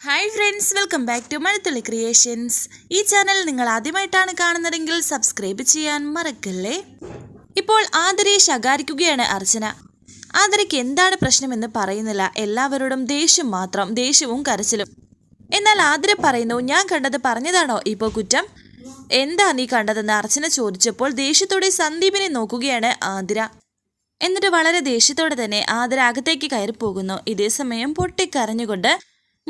Hi friends welcome back to Mazhathulli creations ഈ channel നിങ്ങൾ ആദ്യമായിട്ടാണ് കാണുന്നതെങ്കിൽ സബ്സ്ക്രൈബ് ചെയ്യാൻ മറക്കല്ലേ? ഇപ്പോൾ ആദരയെ ശകാരിക്കുകയാണ് അർച്ചന. ആദരയ്ക്ക് എന്താണ് പ്രശ്നമെന്ന് പറയുന്നില്ല. എല്ലാവരോടും ദേഷ്യം മാത്രം ദേഷ്യവും കരച്ചിലും. എന്നാൽ ആദര പറയുന്നു ഞാൻ കണ്ടത് പറഞ്ഞതാണോ ഇപ്പോൾ കുറ്റം? എന്താ നീ കണ്ടതെന്ന്? അർച്ചന ചോദിച്ചപ്പോൾ ദേഷ്യത്തോടെ സന്ദീപിനെ നോക്കുകയാണ് ആതിര എന്നിട്ട് വളരെ ദേഷ്യത്തോടെ തന്നെ ആദര അകത്തേക്ക് കയറി പോകുന്നു ഇതേ സമയം പൊട്ടിക്കരഞ്ഞുകൊണ്ട്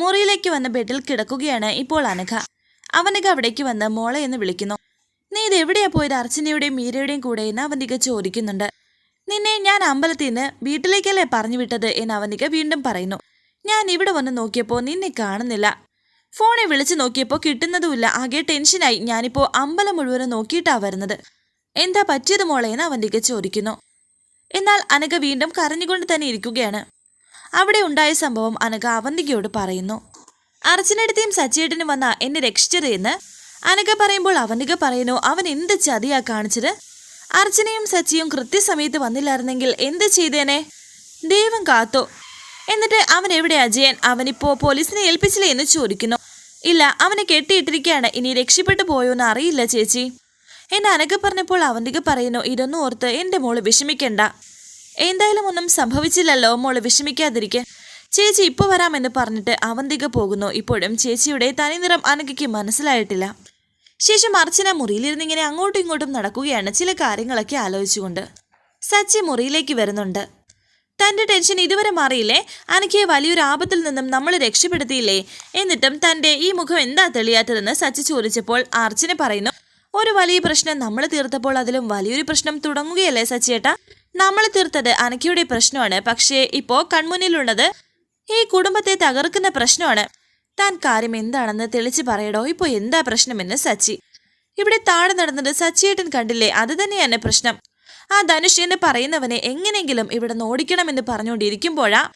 മുറിയിലേക്ക് വന്ന ബെഡിൽ കിടക്കുകയാണ് ഇപ്പോൾ അനഘ. അവനക അവിടേക്ക് വന്ന് മോളെ എന്ന് വിളിക്കുന്നു. നീ ഇത് എവിടെയാ പോയത്? അർച്ചനയുടെയും മീരയുടെയും കൂടെ എന്ന് അവനിക ചോദിക്കുന്നുണ്ട്. നിന്നെ ഞാൻ അമ്പലത്തിൽ നിന്ന് വീട്ടിലേക്കല്ലേ പറഞ്ഞു വിട്ടത്? എന്ന് അവനിക വീണ്ടും പറയുന്നു. ഞാൻ ഇവിടെ വന്ന് നോക്കിയപ്പോൾ നിന്നെ കാണുന്നില്ല. ഫോണെ വിളിച്ചു നോക്കിയപ്പോൾ കിട്ടുന്നതുമില്ല. ആകെ ടെൻഷനായി. ഞാനിപ്പോൾ അമ്പലം മുഴുവനും നോക്കിയിട്ടാ വരുന്നത്. എന്താ പറ്റിയത് മോളെ? എന്ന് അവന്തിക ചോദിക്കുന്നു. എന്നാൽ അനഘ വീണ്ടും കരഞ്ഞുകൊണ്ട് തന്നെ ഇരിക്കുകയാണ്. അവിടെ ഉണ്ടായ സംഭവം അനഘ അവന്തികയോട് പറയുന്നു. അർച്ചനടുത്തെയും സച്ചിയേട്ടനും വന്ന എന്നെ രക്ഷിച്ചത് എന്ന് അനഘ പറയുമ്പോൾ അവന്തിക പറയുന്നു അവൻ എന്ത് ചതിയാ കാണിച്ചത്? അർച്ചനയും സച്ചിയും കൃത്യസമയത്ത് വന്നില്ലായിരുന്നെങ്കിൽ എന്ത് ചെയ്തേനെ? ദൈവം കാത്തു. എന്നിട്ട് അവൻ എവിടെ അജയൻ? അവനിപ്പോ പോലീസിനെ ഏൽപ്പിച്ചില്ലേ എന്ന് ചോദിക്കുന്നു. ഇല്ല അവനെ കെട്ടിയിട്ടിരിക്കുകയാണ് ഇനി രക്ഷപ്പെട്ടു പോയോന്ന് അറിയില്ല ചേച്ചി എന്നെ അനഘ പറഞ്ഞപ്പോൾ അവന്തിക പറയുന്നു ഇതൊന്നും ഓർത്ത് എന്റെ മോൾ വിഷമിക്കണ്ട. എന്തായാലും ഒന്നും സംഭവിച്ചില്ലല്ലോ മോൾ വിഷമിക്കാതിരിക്കെ ചേച്ചി ഇപ്പോൾ വരാമെന്ന് പറഞ്ഞിട്ട് അവന്തിക പോകുന്നു. ഇപ്പോഴും ചേച്ചിയുടെ തനിനിറം അനഘയ്ക്ക് മനസ്സിലായിട്ടില്ല. ശേഷം അർച്ചന മുറിയിലിരുന്ന് ഇങ്ങനെ അങ്ങോട്ടും ഇങ്ങോട്ടും നടക്കുകയാണ് ചില കാര്യങ്ങളൊക്കെ ആലോചിച്ചുകൊണ്ട്. സച്ചി മുറിയിലേക്ക് വരുന്നുണ്ട്. തന്റെ ടെൻഷൻ ഇതുവരെ മാറിയില്ലേ? അനക്ക് വലിയൊരു ആപത്തിൽ നിന്നും നമ്മൾ രക്ഷപ്പെടുത്തിയില്ലേ? എന്നിട്ടും തന്റെ ഈ മുഖം എന്താ തെളിയാത്തതെന്ന് സച്ചി ചോദിച്ചപ്പോൾ അർച്ചന പറയുന്നു ഒരു വലിയ പ്രശ്നം നമ്മൾ തീർത്തപ്പോൾ അതിലും വലിയൊരു പ്രശ്നം തുടങ്ങുകയല്ലേ സച്ചിയേട്ടാ നമ്മൾ തീർത്തത് അനക്കയുടെ പ്രശ്നമാണ്. പക്ഷേ ഇപ്പോ കൺമുന്നിലുള്ളത് ഈ കുടുംബത്തെ തകർക്കുന്ന പ്രശ്നമാണ്. താൻ കാര്യം എന്താണെന്ന് തെളിച്ച് പറയടോ. ഇപ്പോ എന്താ പ്രശ്നമെന്ന് സച്ചി. ഇവിടെ താഴെ നടന്നത് സച്ചിയേട്ടൻ കണ്ടില്ലേ? അത് തന്നെയാണ് പ്രശ്നം. ആ ധനുഷ് എന്ന് പറയുന്നവനെ എങ്ങനെയെങ്കിലും ഇവിടെ നിന്ന് ഓടിക്കണമെന്ന് പറഞ്ഞുകൊണ്ടിരിക്കുമ്പോഴാ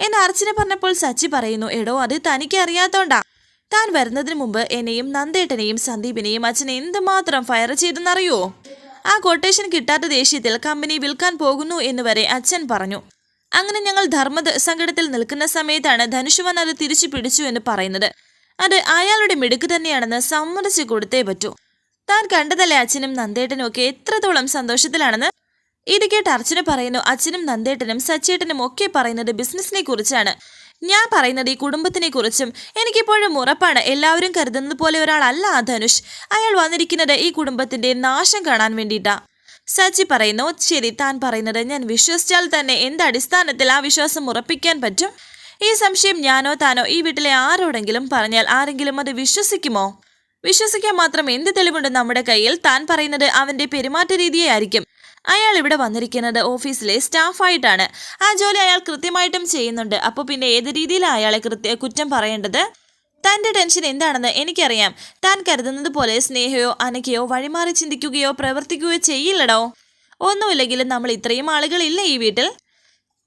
എന്ന് അർച്ചന പറഞ്ഞപ്പോൾ സച്ചി പറയുന്നു എടോ അത് തനിക്ക് അറിയാത്തോണ്ടാ. താൻ വരുന്നതിന് മുമ്പ് എന്നെയും നന്ദേട്ടനെയും സന്ദീപിനെയും അച്ഛനെ എന്തുമാത്രം ഫയർ ചെയ്തെന്നറിയോ? ആ കൊട്ടേഷൻ കിട്ടാത്ത ദേഷ്യത്തിൽ കമ്പനി വിൽക്കാൻ പോകുന്നു എന്ന് വരെ അച്ഛൻ പറഞ്ഞു. അങ്ങനെ ഞങ്ങൾ ധർമ്മ സങ്കടത്തിൽ നിൽക്കുന്ന സമയത്താണ് ധനുഷ് വന്ന് അത് തിരിച്ചു പിടിച്ചു എന്ന് പറയുന്നത്. അത് അയാളുടെ മിടുക്ക് തന്നെയാണെന്ന് സമ്മതിച്ചു കൊടുത്തേ പറ്റൂ. താൻ കണ്ടതല്ലേ അച്ഛനും നന്ദേട്ടനും ഒക്കെ എത്രത്തോളം സന്തോഷത്തിലാണെന്ന്? ഇത് കേട്ട് അർച്ചന പറയുന്നു അച്ഛനും നന്ദേട്ടനും സച്ചേട്ടനും ഒക്കെ പറയുന്നത് ബിസിനസിനെ കുറിച്ചാണ്. ഞാൻ പറയുന്നത് ഈ കുടുംബത്തിനെ കുറിച്ചും എനിക്കിപ്പോഴും ഉറപ്പാണ്. എല്ലാവരും കരുതുന്നത് പോലെ ഒരാളല്ല ധനുഷ്. അയാൾ വന്നിരിക്കുന്നത് ഈ കുടുംബത്തിന്റെ നാശം കാണാൻ വേണ്ടിയിട്ടാ. സച്ചി പറയുന്നു ശരി താൻ പറയുന്നത് ഞാൻ വിശ്വസിച്ചാൽ തന്നെ എന്ത് അടിസ്ഥാനത്തിൽ ആ വിശ്വാസം ഉറപ്പിക്കാൻ പറ്റും? ഈ സംശയം ഞാനോ താനോ ഈ വീട്ടിലെ ആരോടെങ്കിലും പറഞ്ഞാൽ ആരെങ്കിലും അത് വിശ്വസിക്കുമോ? വിശ്വസിക്കാൻ മാത്രം എന്ത് തെളിവുണ്ട് നമ്മുടെ കയ്യിൽ? താൻ പറയുന്നത് അവന്റെ പെരുമാറ്റ രീതിയായിരിക്കും. അയാൾ ഇവിടെ വന്നിരിക്കുന്നത് ഓഫീസിലെ സ്റ്റാഫായിട്ടാണ്. ആ ജോലി അയാൾ കൃത്യമായിട്ടും ചെയ്യുന്നുണ്ട്. അപ്പോൾ പിന്നെ ഏത് രീതിയിലാണ് അയാളെ കൃത്യ കുറ്റം പറയേണ്ടത്? തന്റെ ടെൻഷൻ എന്താണെന്ന് എനിക്കറിയാം. താൻ കരുതുന്നത് പോലെ സ്നേഹയോ അനക്കയോ വഴിമാറി ചിന്തിക്കുകയോ പ്രവർത്തിക്കുകയോ ചെയ്യില്ലടോ. ഒന്നുമില്ലെങ്കിലും നമ്മൾ ഇത്രയും ആളുകളില്ല ഈ വീട്ടിൽ?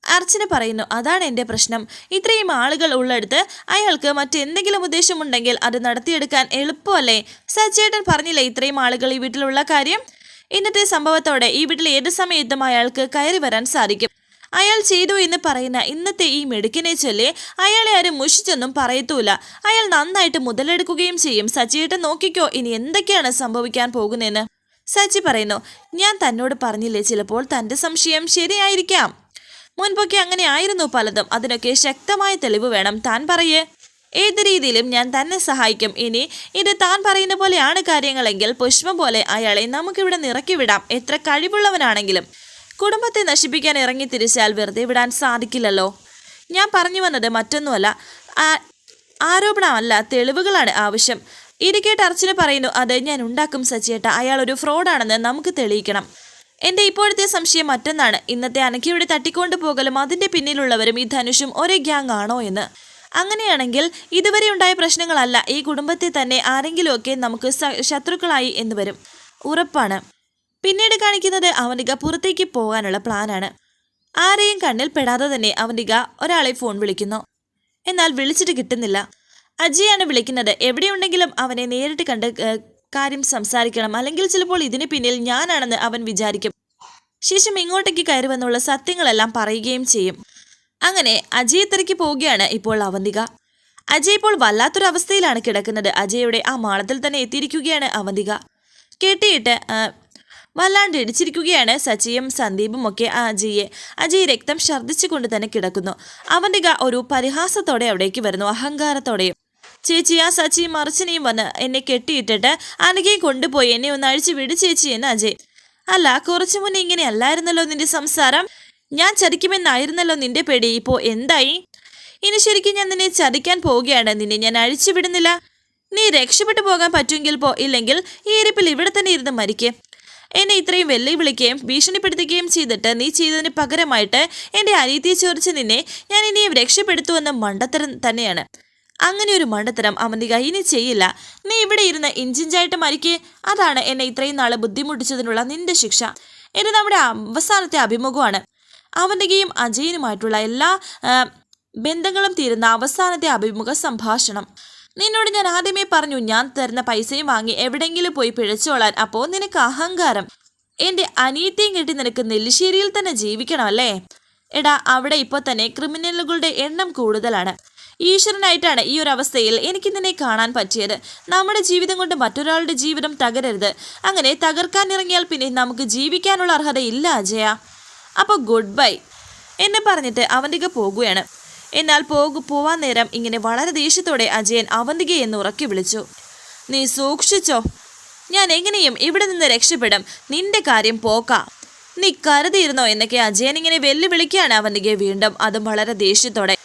അർച്ചന പറയുന്നു അതാണ് എന്റെ പ്രശ്നം. ഇത്രയും ആളുകൾ ഉള്ളിടത്ത് അയാൾക്ക് മറ്റെന്തെങ്കിലും ഉദ്ദേശമുണ്ടെങ്കിൽ അത് നടത്തിയെടുക്കാൻ എളുപ്പമല്ലേ? സച്ചേട്ടൻ പറഞ്ഞില്ലേ ഇത്രയും ആളുകൾ ഈ വീട്ടിലുള്ള കാര്യം? ഇന്നത്തെ സംഭവത്തോടെ ഈ വീട്ടിൽ ഏത് സമയത്തും അയാൾക്ക് കയറി വരാൻ സാധിക്കും. അയാൾ ചെയ്തു എന്ന് പറയുന്ന ഇന്നത്തെ ഈ മെടുക്കിനെ ചൊല്ലി അയാളെ ആരും മുഷിച്ചൊന്നും പറയത്തൂല. അയാൾ നന്നായിട്ട് മുതലെടുക്കുകയും ചെയ്യും. സച്ചിയേട്ടൻ നോക്കിക്കോ ഇനി എന്തൊക്കെയാണ് സംഭവിക്കാൻ പോകുന്നതെന്ന്. സച്ചി പറയുന്നു ഞാൻ തന്നോട് പറഞ്ഞില്ലേ ചിലപ്പോൾ തന്റെ സംശയം ശരിയായിരിക്കാം. മുൻപൊക്കെ അങ്ങനെ ആയിരുന്നു പലതും. അതിനൊക്കെ ശക്തമായ തെളിവ് വേണം. താൻ പറയേ. ഏത് രീതിയിലും ഞാൻ തന്നെ സഹായിക്കും. ഇനി ഇത് താൻ പറയുന്ന പോലെയാണ് കാര്യങ്ങളെങ്കിൽ പുഷ്പം പോലെ അയാളെ നമുക്കിവിടെ നിറക്കി വിടാം. എത്ര കഴിവുള്ളവനാണെങ്കിലും. കുടുംബത്തെ നശിപ്പിക്കാൻ ഇറങ്ങി തിരിച്ചാൽ വെറുതെ വിടാൻ സാധിക്കില്ലല്ലോ. ഞാൻ പറഞ്ഞു വന്നത് മറ്റൊന്നുമല്ല. ആരോപണമല്ല തെളിവുകളാണ് ആവശ്യം. ഇരിക്കേട്ട് അർച്ചന പറയുന്നു അത് ഞാൻ ഉണ്ടാക്കും സച്ചിയേട്ട. അയാൾ ഒരു ഫ്രോഡാണെന്ന് നമുക്ക് തെളിയിക്കണം. എന്റെ ഇപ്പോഴത്തെ സംശയം മറ്റൊന്നാണ്. ഇന്നത്തെ അനക്കിയുടെ തട്ടിക്കൊണ്ടു പോകലും അതിന്റെ പിന്നിലുള്ളവരും ഈ ധനുഷും ഒരേ ഗ്യാങ് ആണോ എന്ന്. അങ്ങനെയാണെങ്കിൽ ഇതുവരെ ഉണ്ടായ പ്രശ്നങ്ങളല്ല. ഈ കുടുംബത്തെ തന്നെ ആരെങ്കിലുമൊക്കെ നമുക്ക് ശത്രുക്കളായി എന്ന് വരും. ഉറപ്പാണ്. പിന്നീട് കാണിക്കുന്നത് അവനിക പുറത്തേക്ക് പോകാനുള്ള പ്ലാനാണ്. ആരെയും കണ്ണിൽ പെടാതെ തന്നെ അവനിക ഒരാളെ ഫോൺ വിളിക്കുന്നു. എന്നാൽ വിളിച്ചിട്ട് കിട്ടുന്നില്ല. അജയാണ് വിളിക്കുന്നത്. എവിടെയുണ്ടെങ്കിലും അവനെ നേരിട്ട് കണ്ട് കാര്യം സംസാരിക്കണം. അല്ലെങ്കിൽ ചിലപ്പോൾ ഇതിന് പിന്നിൽ ഞാനാണെന്ന് അവൻ വിചാരിക്കും. ശേഷം ഇങ്ങോട്ടേക്ക് കയറി വന്നുള്ള സത്യങ്ങളെല്ലാം പറയുകയും ചെയ്യും. അങ്ങനെ അജയ് തിരക്കി പോവുകയാണ് ഇപ്പോൾ അവന്തിക. അജയ് ഇപ്പോൾ വല്ലാത്തൊരു അവസ്ഥയിലാണ് കിടക്കുന്നത് അജയുടെ ആ മാളത്തിൽ തന്നെ എത്തിയിരിക്കുകയാണ് അവന്തിക. കെട്ടിയിട്ട് വല്ലാണ്ട് ഇടിച്ചിരിക്കുകയാണ് സച്ചിയും സന്ദീപും ഒക്കെ ആ അജയെ അജയ് രക്തം ഛർദ്ദിച്ചുകൊണ്ട് തന്നെ കിടക്കുന്നു. അവന്തിക ഒരു പരിഹാസത്തോടെ അവിടേക്ക് വരുന്നു. അഹങ്കാരത്തോടെയും. ചേച്ചി ആ സച്ചിയും മറിച്ചിനെയും വന്ന് എന്നെ കെട്ടിയിട്ടിട്ട് അനകയും കൊണ്ടുപോയി. എന്നെ ഒന്ന് അഴിച്ചു വിട് ചേച്ചി എന്ന് അജയ്. അല്ല കുറച്ചു മുന്നേ ഇങ്ങനെ അല്ലായിരുന്നല്ലോ നിന്റെ സംസാരം? ഞാൻ ചതിക്കുമെന്നായിരുന്നല്ലോ നിന്റെ പേടി. ഇപ്പോ എന്തായി? ഇനി ശരിക്കും ഞാൻ നിന്നെ ചതിക്കാൻ പോവുകയാണ്. നിന്നെ ഞാൻ അഴിച്ചുവിടുന്നില്ല നീ രക്ഷപ്പെട്ടു പോകാൻ പറ്റുമെങ്കിൽ പോ. ഇല്ലെങ്കിൽ ഈ ഇരിപ്പിൽ ഇവിടെ തന്നെ ഇരുന്ന് മരിക്കേ. എന്നെ ഇത്രയും വെല്ലുവിളിക്കുകയും ഭീഷണിപ്പെടുത്തുകയും ചെയ്തിട്ട് നീ ചെയ്തതിന് പകരമായിട്ട് എന്റെ അനീതിയെ ചോദിച്ച് നിന്നെ ഞാൻ ഇനിയും രക്ഷപ്പെടുത്തുമെന്ന മണ്ടത്തരം തന്നെയാണ്. അങ്ങനെ ഒരു മണ്ടത്തരം അമന്തിക ഇനി ചെയ്യില്ല. നീ ഇവിടെ ഇരുന്ന് ഇഞ്ചിഞ്ചായിട്ട് മരിക്കേ. അതാണ് എന്നെ ഇത്രയും നാളെ ബുദ്ധിമുട്ടിച്ചതിനുള്ള നിന്റെ ശിക്ഷ. ഇത് നമ്മുടെ അവസാനത്തെ അഭിമുഖമാണ്. അവന്റെയും അജയനുമായിട്ടുള്ള എല്ലാ ബന്ധങ്ങളും തീരുന്ന അവസാനത്തെ അഭിമുഖ സംഭാഷണം. നിന്നോട് ഞാൻ ആദ്യമേ പറഞ്ഞു ഞാൻ തരുന്ന പൈസയും വാങ്ങി എവിടെങ്കിലും പോയി പിഴച്ചോളാൻ. അപ്പോൾ നിനക്ക് അഹങ്കാരം. എന്റെ അനിയത്തെയും കെട്ടി നിനക്ക് നെല്ലിശ്ശേരിയിൽ തന്നെ ജീവിക്കണം അല്ലേ? എടാ അവിടെ ഇപ്പോൾ തന്നെ ക്രിമിനലുകളുടെ എണ്ണം കൂടുതലാണ്. ഈശ്വരനായിട്ടാണ് ഈ ഒരു അവസ്ഥയിൽ എനിക്ക് നിന്നെ കാണാൻ പറ്റിയത്. നമ്മുടെ ജീവിതം കൊണ്ട് മറ്റൊരാളുടെ ജീവിതം തകരരുത്. അങ്ങനെ തകർക്കാൻ ഇറങ്ങിയാൽ പിന്നെ നമുക്ക് ജീവിക്കാനുള്ള അർഹത ഇല്ല അജയ. അപ്പോൾ ഗുഡ് ബൈ എന്നെ പറഞ്ഞിട്ട് അവന്തിക പോകുകയാണ്. എന്നാൽ പോകു പോവാൻ നേരം ഇങ്ങനെ വളരെ ദേഷ്യത്തോടെ അജയൻ അവന്തികയെ എന്ന് ഉറക്കി വിളിച്ചു. നീ സൂക്ഷിച്ചോ? ഞാൻ എങ്ങനെയും ഇവിടെ നിന്ന് രക്ഷപ്പെടും. നിന്റെ കാര്യം പോക്ക. നീ കരുതിയിരുന്നോ? എന്നൊക്കെ അജയൻ ഇങ്ങനെ വെല്ലുവിളിക്കുകയാണ് അവന്തികയെ വീണ്ടും. അതും വളരെ ദേഷ്യത്തോടെ.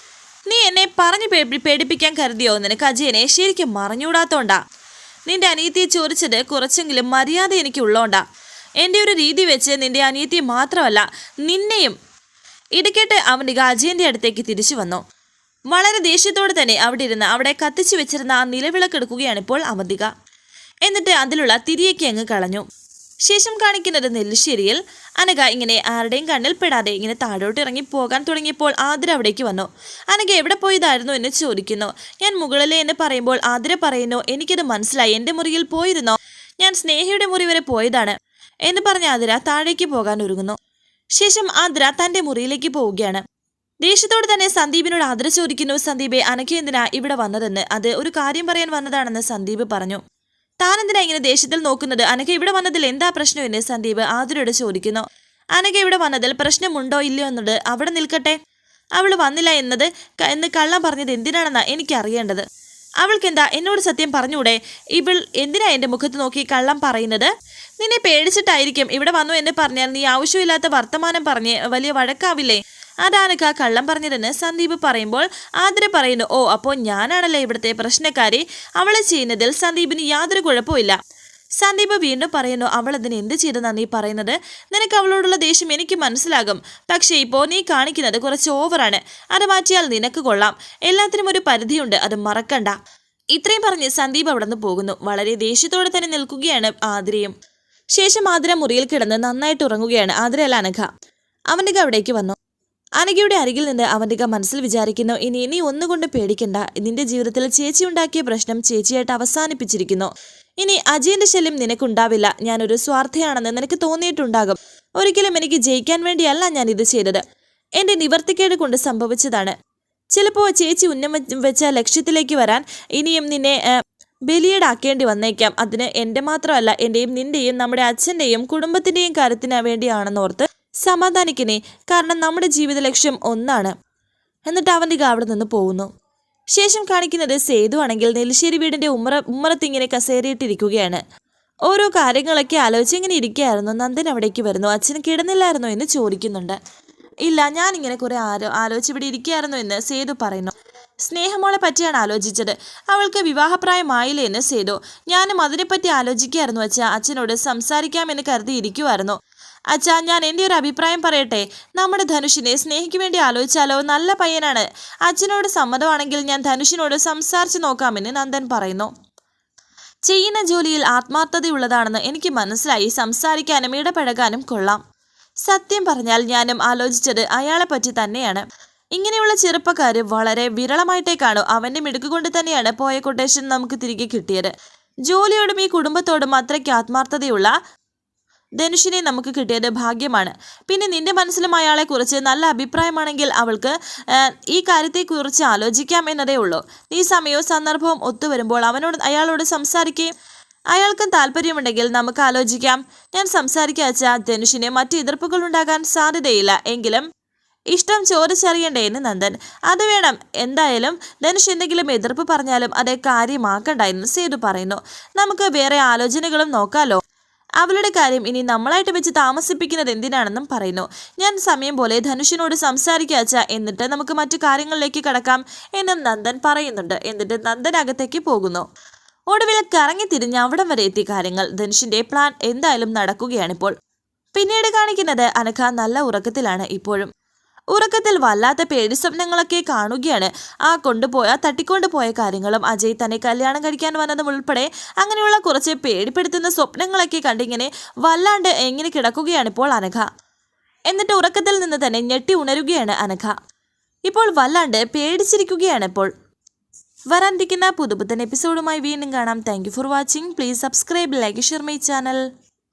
നീ എന്നെ പറഞ്ഞു പേടിപ്പിക്കാൻ കരുതിയോ? നിനക്ക് അജയനെ ശരിക്കും മറിഞ്ഞൂടാത്തോണ്ടാ നിന്റെ അനിയത്തിയെ ചോദിച്ചത് കുറച്ചെങ്കിലും മര്യാദ എനിക്ക് ഉള്ളോണ്ടാ എന്റെ ഒരു രീതി വെച്ച് നിന്റെ അനിയത്തിയെ മാത്രമല്ല നിന്നെയും. ഇടയ്ക്കേട്ട് അവന്റെ അജയന്റെ അടുത്തേക്ക് തിരിച്ചു വന്നു. വളരെ ദേഷ്യത്തോടെ തന്നെ അവിടെ ഇരുന്ന് അവിടെ കത്തിച്ചു വെച്ചിരുന്ന ആ നിലവിളക്കെടുക്കുകയാണ് ഇപ്പോൾ അവന്തിക. എന്നിട്ട് അതിലുള്ള തിരിയൊക്കെ അങ്ങ് കളഞ്ഞു. ശേഷം കാണിക്കുന്നത് നെല്ലിശ്ശേരിയിൽ അനഘ ഇങ്ങനെ ആരുടെയും കണ്ണിൽ പെടാതെ ഇങ്ങനെ താഴോട്ട് ഇറങ്ങി പോകാൻ തുടങ്ങിയപ്പോൾ ആതിര അവിടേക്ക് വന്നു. അനഘ എവിടെ പോയതായിരുന്നു എന്ന് ചോദിക്കുന്നു. ഞാൻ മുകളിലെ എന്ന് പറയുമ്പോൾ ആതിര പറയുന്നു എനിക്കത് മനസ്സിലായി. എന്റെ മുറിയിൽ പോയിരുന്നോ? ഞാൻ സ്നേഹയുടെ മുറി വരെ പോയതാണ്. എന്ന് പറഞ്ഞ ആതിര താഴേക്ക് പോകാൻ ഒരുങ്ങുന്നു. ശേഷം ആതിര തന്റെ മുറിയിലേക്ക് പോവുകയാണ്. ദേഷ്യത്തോട് തന്നെ സന്ദീപിനോട് ആതിര ചോദിക്കുന്നു സന്ദീപെ അനക്ക് എന്തിനാ ഇവിടെ വന്നതെന്ന്? അത് ഒരു കാര്യം പറയാൻ വന്നതാണെന്ന് സന്ദീപ് പറഞ്ഞു. താൻ എന്തിനാ ഇങ്ങനെ ദേഷ്യത്തിൽ നോക്കുന്നത്? അനക്ക് ഇവിടെ വന്നതിൽ എന്താ പ്രശ്നം എന്ന് സന്ദീപ് ആതിരയോട് ചോദിക്കുന്നു. അനഘ ഇവിടെ വന്നതിൽ പ്രശ്നമുണ്ടോ ഇല്ലയോ എന്നത് അവിടെ നിൽക്കട്ടെ. അവൾ വന്നില്ല എന്നത് എന്ന് കള്ളം പറഞ്ഞത് എന്തിനാണെന്നാ എനിക്ക് അറിയേണ്ടത് അവൾക്കെന്താ എന്നോട് സത്യം പറഞ്ഞൂടെ ഇവൾ എന്തിനാ എന്റെ മുഖത്ത് നോക്കി കള്ളം പറയുന്നത്? നിന്നെ പേടിച്ചിട്ടായിരിക്കും. ഇവിടെ വന്നു എന്ന് പറഞ്ഞാൽ നീ ആവശ്യമില്ലാത്ത വർത്തമാനം പറഞ്ഞ് വലിയ വഴക്കാവില്ലേ? അതാനൊക്കെ ആ കള്ളം പറഞ്ഞതെന്ന് സന്ദീപ് പറയുമ്പോൾ ആതിര പറയുന്നു ഓ അപ്പോൾ ഞാനാണല്ലേ ഇവിടുത്തെ പ്രശ്നക്കാരി? അവളെ ചെയ്യുന്നതിൽ സന്ദീപിന് യാതൊരു കുഴപ്പമില്ല സന്ദീപ് വീണ്ടും പറയുന്നു അവൾ അതിന് എന്ത് ചെയ്തെന്നാണ് നീ പറയുന്നത്? നിനക്ക് അവളോടുള്ള ദേഷ്യം എനിക്ക് മനസ്സിലാകും. പക്ഷേ ഇപ്പോൾ നീ കാണിക്കുന്നത് കുറച്ച് ഓവറാണ്. അത് മാറ്റിയാൽ നിനക്ക് കൊള്ളാം. എല്ലാത്തിനും ഒരു പരിധിയുണ്ട്. അത് മറക്കണ്ട. ഇത്രയും പറഞ്ഞ് സന്ദീപ് അവിടെ നിന്ന് പോകുന്നു. വളരെ ദേഷ്യത്തോടെ തന്നെ നിൽക്കുകയാണ് ആതിരയും. ശേഷം ആതിര മുറിയിൽ കിടന്ന് നന്നായിട്ട് ഉറങ്ങുകയാണ് ആതിരയല്ല അനഘ. അവന്റെ അവിടേക്ക് വന്നു. അനഘയുടെ അരികിൽ നിന്ന് അവന്റെ മനസ്സിൽ വിചാരിക്കുന്നു ഇനി ഇനി ഒന്നുകൊണ്ട് പേടിക്കണ്ട. നിന്റെ ജീവിതത്തിൽ ചേച്ചി ഉണ്ടാക്കിയ പ്രശ്നം ചേച്ചിയായിട്ട് അവസാനിപ്പിച്ചിരിക്കുന്നു. ഇനി അജയന്റെ ശല്യം നിനക്കുണ്ടാവില്ല. ഞാനൊരു സ്വാർത്ഥയാണെന്ന് നിനക്ക് തോന്നിയിട്ടുണ്ടാകും. ഒരിക്കലും എനിക്ക് ജയിക്കാൻ വേണ്ടിയല്ല ഞാൻ ഇത് ചെയ്തത്. എന്റെ നിവർത്തിക്കേട് കൊണ്ട് സംഭവിച്ചതാണ്. ചിലപ്പോൾ ചേച്ചി ഉന്നം വെച്ച ലക്ഷ്യത്തിലേക്ക് വരാൻ ഇനിയും നിന്നെ ബലിയേടാക്കേണ്ടി വന്നേക്കാം. അതിന് എന്റെ മാത്രമല്ല എന്റെയും നിന്റെയും നമ്മുടെ അച്ഛന്റെയും കുടുംബത്തിന്റെയും കാര്യത്തിന് വേണ്ടിയാണെന്നോർത്ത് സമാധാനിക്കണേ. കാരണം നമ്മുടെ ജീവിത ലക്ഷ്യം ഒന്നാണ്. എന്നിട്ട് അവന്റെ അവിടെ നിന്ന് പോകുന്നു. ശേഷം കാണിക്കുന്നത് സേതു ആണെങ്കിൽ നെല്ലിശ്ശേരി വീടിന്റെ ഉമ്മറ ഉമ്മറത്തിങ്ങനെ കസേരയിട്ടിരിക്കുകയാണ്. ഓരോ കാര്യങ്ങളൊക്കെ ആലോചിച്ച് ഇങ്ങനെ ഇരിക്കുകയായിരുന്നു. നന്ദൻ അവിടേക്ക് വരുന്നു. അച്ഛൻ കിടന്നില്ലായിരുന്നോ എന്ന് ചോദിക്കുന്നുണ്ട്. ഇല്ല ഞാനിങ്ങനെ കുറെ ആലോ ആലോചിച്ച് ഇവിടെ ഇരിക്കുകയായിരുന്നു എന്ന് സേതു പറയുന്നു. സ്നേഹമോളെ പറ്റിയാണ് ആലോചിച്ചത്. അവൾക്ക് വിവാഹപ്രായമായില്ലേ എന്ന് സേതു. ഞാനും അതിനെപ്പറ്റി ആലോചിക്കുകയായിരുന്നു അച്ഛ. അച്ഛനോട് സംസാരിക്കാമെന്ന് കരുതി ഇരിക്കുമായിരുന്നു അച്ഛാ ഞാൻ എന്റെ ഒരു അഭിപ്രായം പറയട്ടെ? നമ്മുടെ ധനുഷിനെ സ്നേഹിക്ക് വേണ്ടി ആലോചിച്ചാലോ? നല്ല പയ്യനാണ്. അച്ഛനോട് സമ്മതമാണെങ്കിൽ ഞാൻ ധനുഷിനോട് സംസാരിച്ച് നോക്കാമെന്ന് നന്ദൻ പറയുന്നു. ചെയ്യുന്ന ജോലിയിൽ ആത്മാർത്ഥതയുള്ളതാണെന്ന് എനിക്ക് മനസ്സിലായി. സംസാരിക്കാനും ഇടപഴകാനും കൊള്ളാം. സത്യം പറഞ്ഞാൽ ഞാനും ആലോചിച്ചത് അയാളെ പറ്റി തന്നെയാണ്. ഇങ്ങനെയുള്ള ചെറുപ്പക്കാർ വളരെ വിരളമായിട്ടേ കാണൂ അവന്റെ മിടുക്ക് കൊണ്ട് തന്നെയാണ് പോയ കൊട്ടേഷൻ നമുക്ക് തിരികെ കിട്ടിയത്. ജോലിയോടും ഈ കുടുംബത്തോടും അത്രയ്ക്ക് ആത്മാർത്ഥതയുള്ള ധനുഷിനെ നമുക്ക് കിട്ടിയത് ഭാഗ്യമാണ്. പിന്നെ നിന്റെ മനസ്സിലും അയാളെ കുറിച്ച് നല്ല അഭിപ്രായമാണെങ്കിൽ അവൾക്ക് ഈ ഈ കാര്യത്തെക്കുറിച്ച് ആലോചിക്കാം എന്നതേ ഉള്ളൂ. ഈ സമയവും സന്ദർഭവും ഒത്തുവരുമ്പോൾ അവനോട് അയാളോട് സംസാരിക്കുകയും അയാൾക്കും താല്പര്യമുണ്ടെങ്കിൽ നമുക്ക് ആലോചിക്കാം. ഞാൻ സംസാരിക്കാച്ച ധനുഷിന് മറ്റു എതിർപ്പുകൾ ഉണ്ടാകാൻ സാധ്യതയില്ല. എങ്കിലും ഇഷ്ടം ചോദിച്ചറിയണ്ടേ എന്ന് നന്ദൻ. അത് വേണം. എന്തായാലും ധനുഷ് എന്തെങ്കിലും എതിർപ്പ് പറഞ്ഞാലും അതേ കാര്യമാക്കണ്ട എന്ന് സേതു പറയുന്നു. നമുക്ക് വേറെ ആലോചനകളും നോക്കാലോ? അവളുടെ കാര്യം ഇനി നമ്മളായിട്ട് വെച്ച് താമസിപ്പിക്കുന്നത് എന്തിനാണെന്നും പറയുന്നു. ഞാൻ സമയം പോലെ ധനുഷിനോട് സംസാരിക്കാച്ച എന്നിട്ട് നമുക്ക് മറ്റു കാര്യങ്ങളിലേക്ക് കടക്കാം എന്നും നന്ദൻ പറയുന്നുണ്ട്. എന്നിട്ട് നന്ദൻ അകത്തേക്ക് പോകുന്നു. ഒടുവിൽ കറങ്ങി തിരിഞ്ഞ് അവിടം വരെ എത്തിയ കാര്യങ്ങൾ ധനുഷിന്റെ പ്ലാൻ എന്തായാലും നടക്കുകയാണിപ്പോൾ. പിന്നീട് കാണിക്കുന്നത് അനഘ നല്ല ഉറക്കത്തിലാണ് ഇപ്പോഴും. ഉറക്കത്തിൽ വല്ലാത്ത പേടി സ്വപ്നങ്ങളൊക്കെ കാണുകയാണ്. ആ കൊണ്ടുപോയ തട്ടിക്കൊണ്ടുപോയ കാര്യങ്ങളും അജയ് തന്നെ കല്യാണം കഴിക്കാൻ വന്നതും ഉൾപ്പെടെ അങ്ങനെയുള്ള കുറച്ച് പേടിപ്പെടുത്തുന്ന സ്വപ്നങ്ങളൊക്കെ കണ്ടിങ്ങനെ വല്ലാണ്ട് എങ്ങനെ കിടക്കുകയാണ് ഇപ്പോൾ അനഘ. എന്നിട്ട് ഉറക്കത്തിൽ നിന്ന് തന്നെ ഞെട്ടി ഉണരുകയാണ് അനഘ. ഇപ്പോൾ വല്ലാണ്ട് പേടിച്ചിരിക്കുകയാണ് ഇപ്പോൾ. വരാനിരിക്കുന്ന പുതുപുത്തൻ എപ്പിസോഡുമായി വീണ്ടും കാണാം. Thank for watching please subscribe like share my channel